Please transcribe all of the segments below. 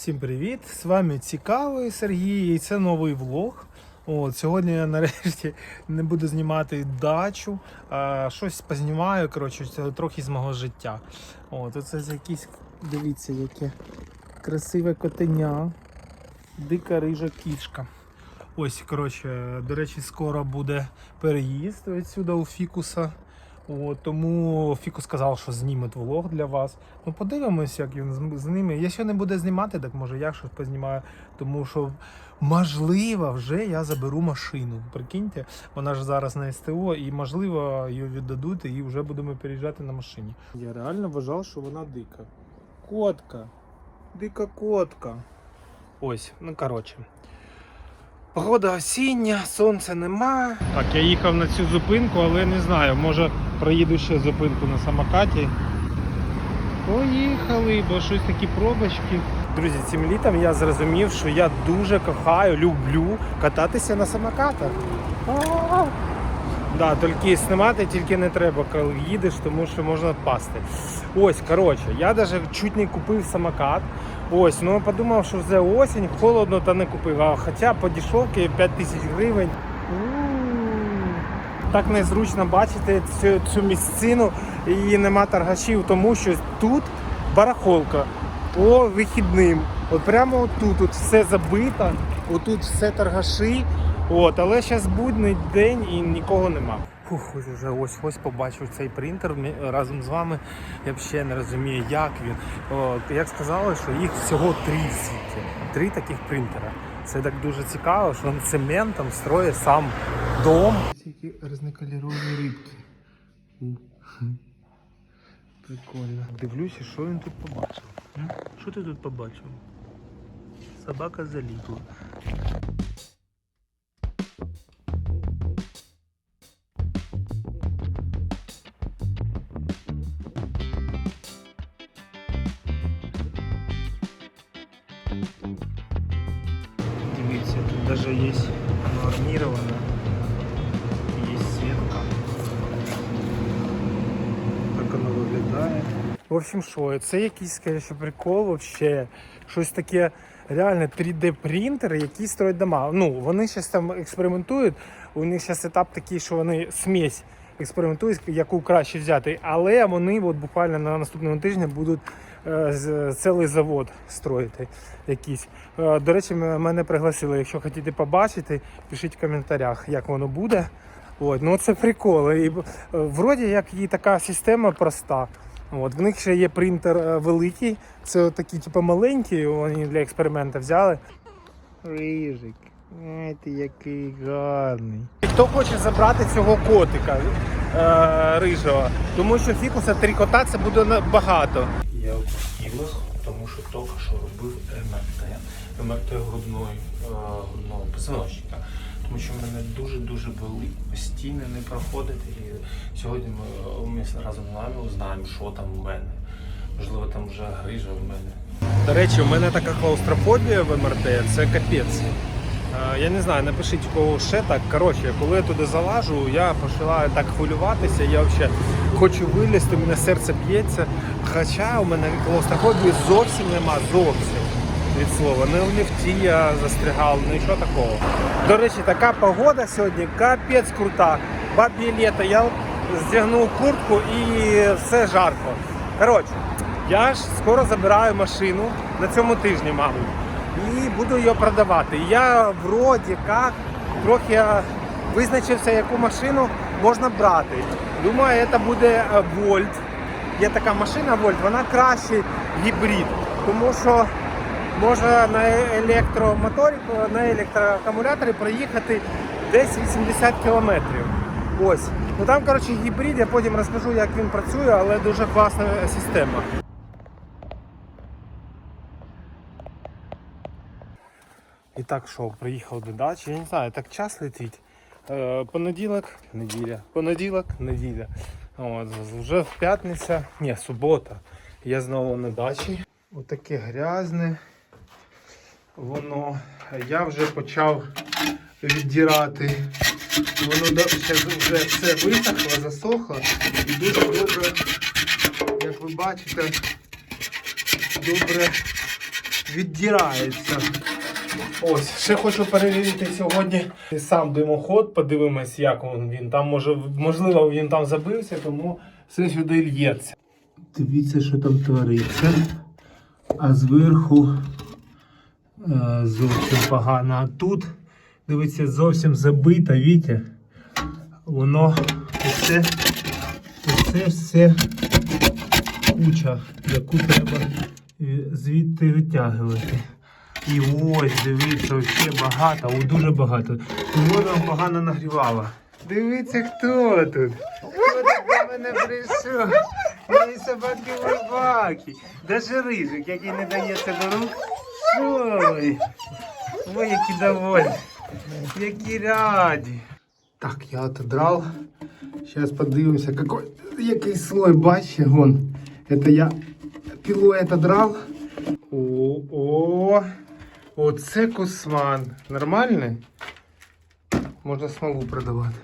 Всім привіт! З вами цікавий Сергій і це новий влог. От, сьогодні я нарешті не буду знімати дачу, а щось познімаю, коротше, трохи з мого життя. От, оце якісь, дивіться, яке красиве котеня, дика рижа кішка. Ось, коротше, до речі, скоро буде переїзд відсюди у Фікуса. От, тому Фіку сказав, що зніме влог для вас. Ну подивимось, як він з- зніме. Якщо не буде знімати, так може я щось познімаю. Тому що можливо вже я заберу машину. Прикиньте, вона ж зараз на СТО, і можливо її віддадуть, і вже будемо переїжджати на машині. Я реально вважав, що вона дика. Котка. Дика котка. Ось, ну коротше. Погода осіння, сонця нема. Так, я їхав на цю зупинку, але не знаю, може проїду ще зупинку на самокаті. Поїхали, бо щось такі пробочки. Друзі, цим літом я зрозумів, що я дуже кохаю, люблю кататися на самокатах. Да, тільки знімати тільки не треба, коли їдеш, тому що можна впасти. Ось, коротше, я навіть чуть не купив самокат. Ось, ну подумав, що вже осінь, холодно, та не купив. А хоча по дешевці 5 тисяч гривень. Так незручно бачити цю, цю місцину і нема торгашів, тому що тут барахолка по вихідним. От прямо отут от все забито, отут все торгаші. От, але зараз будний день і нікого нема. Фух, ось вже ось ось побачив цей принтер разом з вами. Я взагалі не розумію, як він. От, як сказали, що їх всього три в світі. Три таких принтера. Це так дуже цікаво, що він цементом строїть сам дом. Які різнокольорові рибки. Прикольно. Дивлюся, що він тут побачив. Що ти тут побачив? Собака заліпла. В общем, що, це якийсь, скоріше, прикол вообще. Щось таке реально 3D принтери, які строять дома. Ну, вони зараз там експериментують. У них зараз етап такий, що вони смесь експериментують, яку краще взяти. Але вони от буквально на наступному тижні будуть е, цілий завод строїти якийсь. Е, До речі, мене пригласили. Якщо хочете побачити, пишіть в коментарях, як воно буде. От, ну це прикол. І, е, вроді як і така система проста. От, в них ще є принтер е, великий, це такі, типу, маленькі, вони для експерименту взяли. Рижик, ай ти який гарний. Хто хоче забрати цього котика е, рижого? Тому що фікуса три кота це буде багато. Я тілах, тому що тільки що робив МРТ. МРТ грудної, е, грудного позвоночника. Тому що мене дуже-дуже болить, постійно не проходить. І сьогодні ми, ми разом з вами узнаємо, що там в мене. Можливо, там вже грижа в мене. До речі, у мене така клаустрофобія в МРТ, це капець. Е, Я не знаю, напишіть у кого ще так. Коротше, коли я туди залажу, я починаю так хвилюватися, я взагалі хочу вилізти, у мене серце б'ється. Хоча у мене клаустрофобії зовсім нема, зовсім від слова. Не в ліфті я застрягав, нічого такого. До речі, така погода сьогодні капець крута. Бабі літо, я здягнув куртку і все жарко. Коротше, я ж скоро забираю машину на цьому тижні, мабуть і буду її продавати. Я вроді як трохи визначився, яку машину можна брати. Думаю, це буде е, Volt. Є така машина Volt, вона кращий гібрид, тому що можна на електромоторі, на електроакумуляторі проїхати десь 80 кілометрів. Ось. Ну там, коротше, гібрид, я потім розкажу, як він працює, але дуже класна система. І так що, приїхав до дачі. Я не знаю, так час летить. Е, понеділок, неділя. Понеділок, неділя. От, вже в п'ятниця, ні, субота. Я знову на дачі. Отаке грязне. Воно. Я вже почав віддірати. Воно вже все висохло, засохло. І дуже добре, як ви бачите, добре віддирається. Ось, ще хочу перевірити сьогодні сам димоход, подивимось, як він, там може, можливо, він там забився, тому все сюди л'ється. Дивіться, що там твориться. А зверху зовсім погано. А тут, дивіться, зовсім забито, бачите? Воно все, все, все куча, яку треба е, звідти витягувати. І ось, дивіться, ще багато, о, дуже багато. Воно погано нагрівало. Дивіться, хто тут. Хто тут мене прийшов? Мої собаки собаки. Даже рижик, який не дається до рук. Ой, ой, які довольні. Які раді. Так, я отодрал. Сейчас подивимося, какой, який слой, бачите, вон. Это я пилой отодрал. О, о, оце кусман. Нормальний? Можна смолу продавати.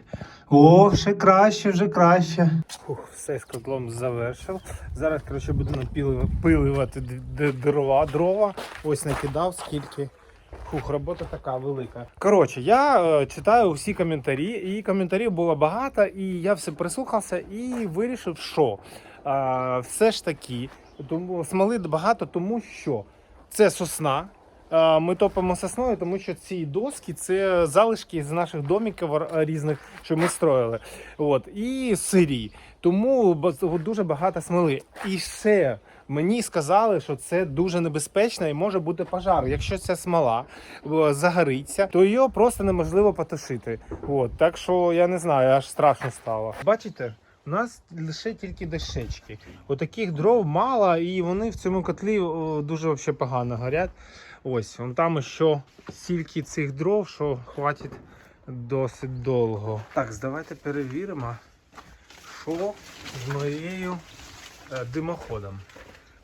О, ще краще, вже краще. Фух, все з котлом завершив. Зараз, коротше, буду напиливати дрова. дрова. Ось накидав скільки. Фух, робота така велика. Коротше, я е, читаю всі коментарі, і коментарів було багато, і я все прислухався і вирішив, що е, все ж таки тому, смоли багато, тому що це сосна. Ми топимо сосною, тому що ці доски це залишки з наших домиків різних, що ми строїли. От, і сирі. Тому дуже багато смоли. І ще мені сказали, що це дуже небезпечно і може бути пожар. Якщо ця смола е, загориться, то її просто неможливо потушити. От, так що я не знаю, аж страшно стало. Бачите? У нас лише тільки дощечки. Отаких дров мало, і вони в цьому котлі дуже погано горять. Ось, вон там ще стільки цих дров, що хватить досить довго. Так, давайте перевіримо, що з моєю е, димоходом.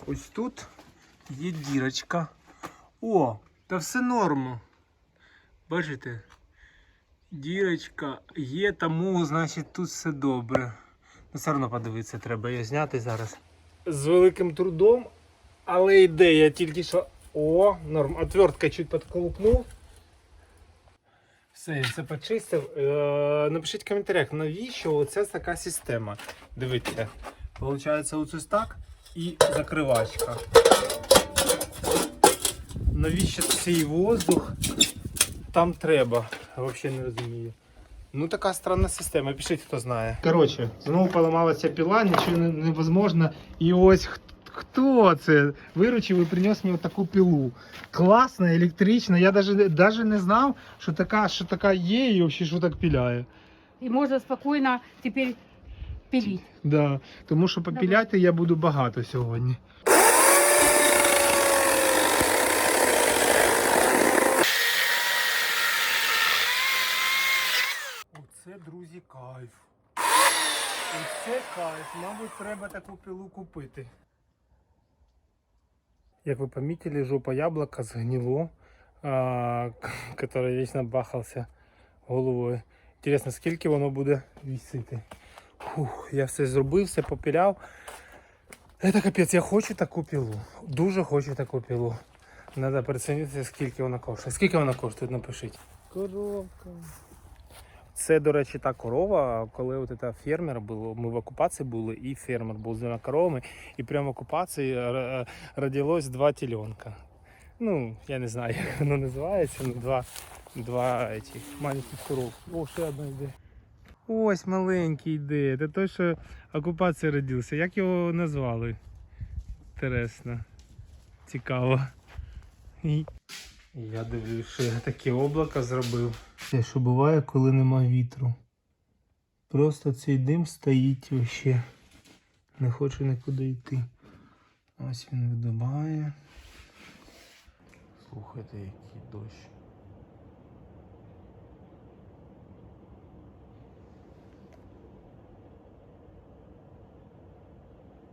Ось тут є дірочка. О, та все норму. Бачите? Дірочка є, тому, значить, тут все добре. Ну, все одно подивитися, треба її зняти зараз. З великим трудом, але ідея тільки що. О, норм. Отвертка чуть підколупнув. Все, я це почистив. Е, напишіть в коментарях, навіщо оця така система. Дивіться. Получається ось так і закривачка. Навіщо цей воздух там треба? Взагалі не розумію. Ну така странна система, пишіть, хто знає. Коротше, знову поламалася піла, нічого не- невозможно. І ось х- хто це виручив і приніс мені таку пілу. Класна, електрична. Я навіть, не знав, що така, що така є і взагалі що так піляє. И можно спокойно теперь пилить. Да, тому що попіляти я буду багато сьогодні. Оце, друзі, кайф. Оце кайф. Мабуть, треба таку пилу купити. Як ви помітили, жопа яблока сгнило, а, которое вечно бахався головою. Інтересно, скільки воно буде вісити. Фух, я все зробив, все попіляв. Це капець, я хочу таку пілу. Дуже хочу таку пілу. Треба перецінити, скільки вона коштує. Скільки вона коштує, напишіть. Коровка. Це, до речі, та корова, коли от це фермер був, ми в окупації були, і фермер був з двома коровами, і прямо в окупації е, родилось два теленка. Ну, я не знаю, як воно називається, ну два, два этих маленьких коров. О, ще одна йде. Ось маленький йде. Це той, що окупації родився. Як його назвали? Інтересно. Цікаво. Я дивлюсь, що я таке облако зробив. Те, що буває, коли нема вітру. Просто цей дим стоїть вообще. Не хоче нікуди йти. Ось він видобає. Слухайте, який дощ.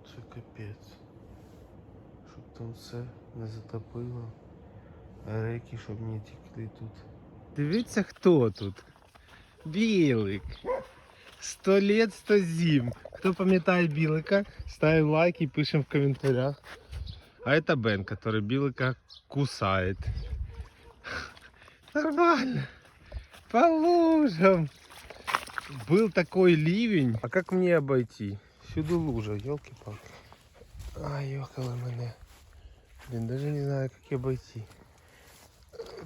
Це капець. Щоб там все не затопило. А реки, щоб не текли тут. Дивіться, хто тут. Білик. Сто лет, сто зим. Хто пам'ятає білика, ставимо лайк і пишемо в коментарях. А это Бен, который Билыка кусает. Нормально. По лужам. Был такой ливень. А как мне обойти? Сюда лужа, елки-палки. Ай, ёкало мене. Блин, даже не знаю, как обойти.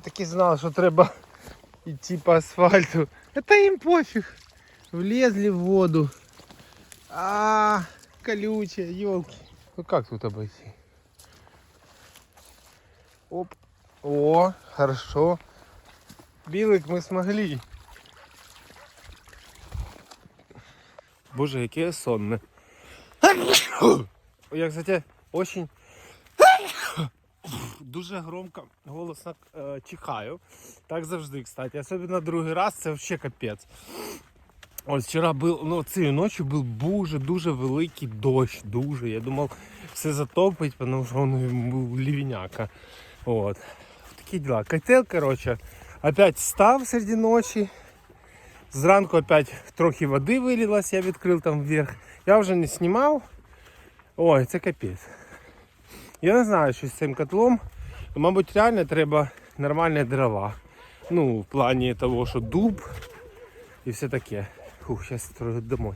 Так и знал, что треба идти по асфальту. Это им пофиг. Влезли в воду. А, колючая, елки. Ну как тут обойти? Оп. О, хорошо. Білик ми смогли. Боже, яке я сонне. Я, кстати, очень дуже громко, голосно е, чихаю. Так завжди, кстати. Особливо другий раз це взагалі капець. Ось вчора був, ну цією ночі був дуже дуже великий дощ. Дуже. Я думав, все затопить, тому що він був лівняка. От. Такі діла. Котел, коротше, опять встав серед ночі. Зранку опять трохи води вилилось, я відкрив там вверх. Я вже не знімав. Ой, це капець. Я не знаю, що з цим котлом. Мабуть, реально треба нормальні дрова. Ну, в плані того, що дуб і все таке. Фух, зараз трохи домой.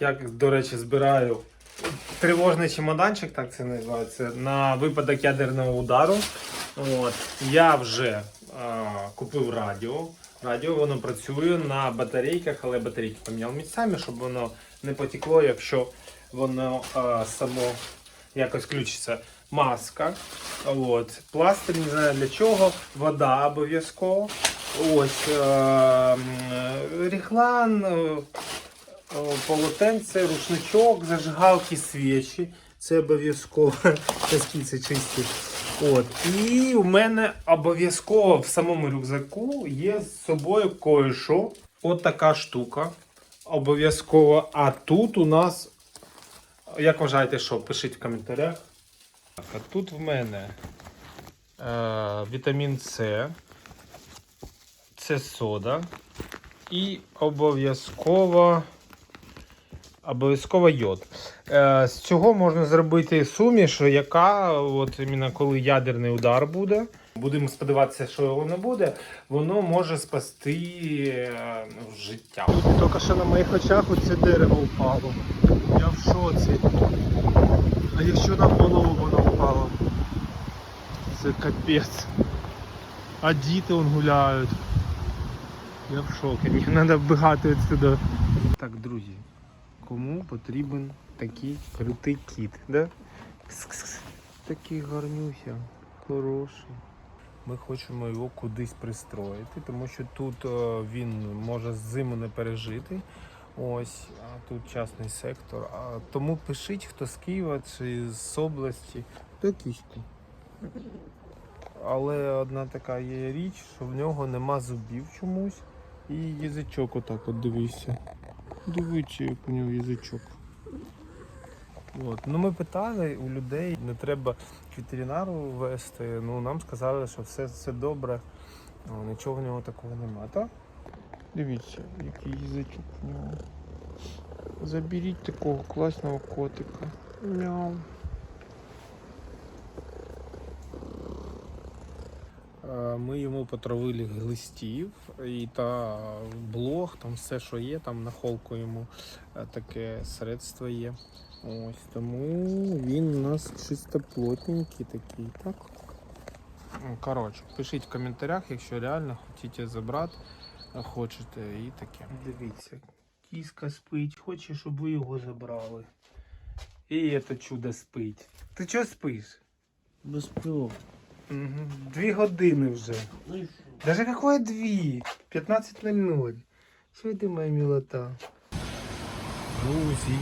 Як, до речі, збираю тривожний чемоданчик, так це називається, на випадок ядерного удару. От. Я вже а, купив радіо. Радіо воно працює на батарейках, але батарейки поміняв місцями, щоб воно не потекло, якщо воно а, само якось включиться. Маска, от. пластир, не знаю для чого, вода обов'язково. Ось е, ріхлан, е, полотенце, рушничок, зажигалки, свічі. Це обов'язково. Це чисті. От. І у мене обов'язково в самому рюкзаку є з собою кое-що. От така штука. Обов'язково. А тут у нас. Як вважаєте, що? Пишіть в коментарях. Так, а тут в мене е, вітамін С. Це сода. І обов'язково обов'язково йод. Е, з цього можна зробити суміш, яка, от іменно коли ядерний удар буде, будемо сподіватися, що його не буде, воно може спасти е, життя. Тільки що на моїх очах оце дерево впало. Я в шоці. А якщо на голову воно впало? Це капець. А діти он гуляють. Я в шокі. Мені треба вбігати відсюди. Так, друзі, кому потрібен такий крутий кіт, да? Такий гарнюся, хороший. Ми хочемо його кудись пристроїти, тому що тут е, він може зиму не пережити. Ось, а тут частний сектор. А, тому пишіть, хто з Києва чи з області, то кішку. Але одна така є річ, що в нього нема зубів чомусь. І язичок отак от дивися. Дивіться, як у нього язичок. От. Ну ми питали у людей, не треба к ветеринару вести. Ну нам сказали, що все, все добре, О, нічого в нього такого нема. Так? Дивіться, який язичок у нього. Заберіть такого класного котика. Мяу. Ми йому потравили глистів і та блог, там все, що є, там на холку йому е, таке средство є. Ось тому він у нас чистоплотненький такий, так? Ну, Коротше, пишіть в коментарях, якщо реально хочете забрати, хочете і таке. Дивіться, кіска спить, хоче, щоб ви його забрали. І це чудо спить. Ти чого спиш? Без. Мгм. Дві години вже. Ну? Даже какое дві? 15.00. Що ти, моя милота? Друзі,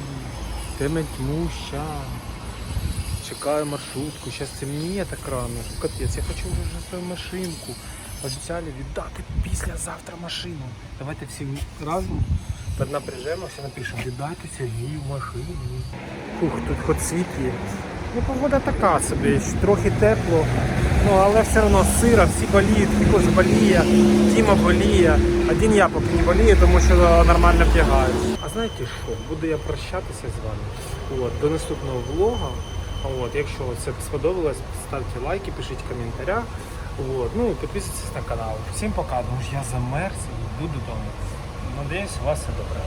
теме тьмуща. Чекаю маршрутку. Зараз темніє так рано. Капець, я хочу вже свою машинку. Обіцяли віддати післязавтра машину. Давайте всі разом напряжемося, напишемо, віддайте Сергію машину. Фух, тут хоч світ є. Ну, погода така собі, трохи тепло, ну але все одно сира, всі боліють, хтось боліє, Діма боліє. Один я поки не болію, тому що нормально вдягаюсь. А знаєте що? Буду я прощатися з вами. От, до наступного влога. От, якщо це сподобалось, ставте лайки, пишіть в коментарях. От, ну, підписуйтесь на канал. Всім пока, тому що я замерз і буду вдома. Надіюсь, у вас все добре.